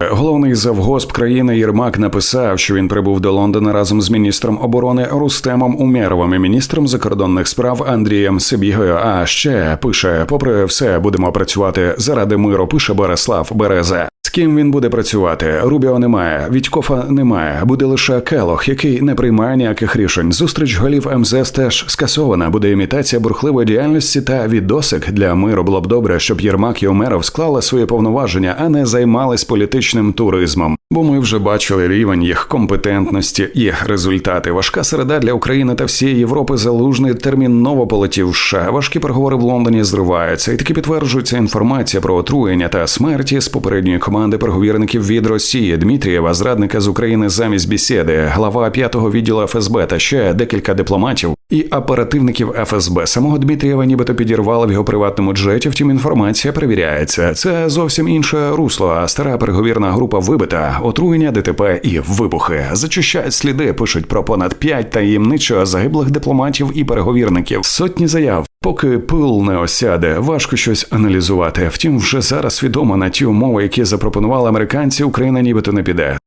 Головний завгосп країни Єрмак написав, що він прибув до Лондона разом з міністром оборони Рустемом Умєровим і міністром закордонних справ Андрієм Сибігою. А ще пише: попри все, будемо працювати заради миру. Пише Береслав Береза. З ким він буде працювати? Рубіо немає, Вітькофа немає. Буде лише Келох, який не приймає ніяких рішень. Зустріч голів МЗС теж скасована. Буде імітація бурхливої діяльності та відосик для миру. Було б добре, щоб Єрмак і Омеров склали свої повноваження, а не займались політичним туризмом. Бо ми вже бачили рівень їх компетентності і результати. Важка середа для України та всієї Європи залужний терміново полетів. США. важкі переговори в Лондоні зриваються, і таки підтверджується інформація про отруєння та смерті з попередньої команди переговірників від Росії Дмитрієва, зрадника з України замість бесіди, глава п'ятого відділу ФСБ та ще декілька дипломатів. І оперативників ФСБ самого Дмитрієва нібито підірвали в його приватному джеті. Втім, інформація перевіряється. Це зовсім інше русло. А стара переговірна група вибита, отруєння, ДТП і вибухи. Зачищають сліди, пишуть про понад п'ять таємничо загиблих дипломатів і переговірників. Сотні заяв. Поки пил не осяде, важко щось аналізувати. Втім, вже зараз відомо на ті умови, які запропонували американці, Україна нібито не піде.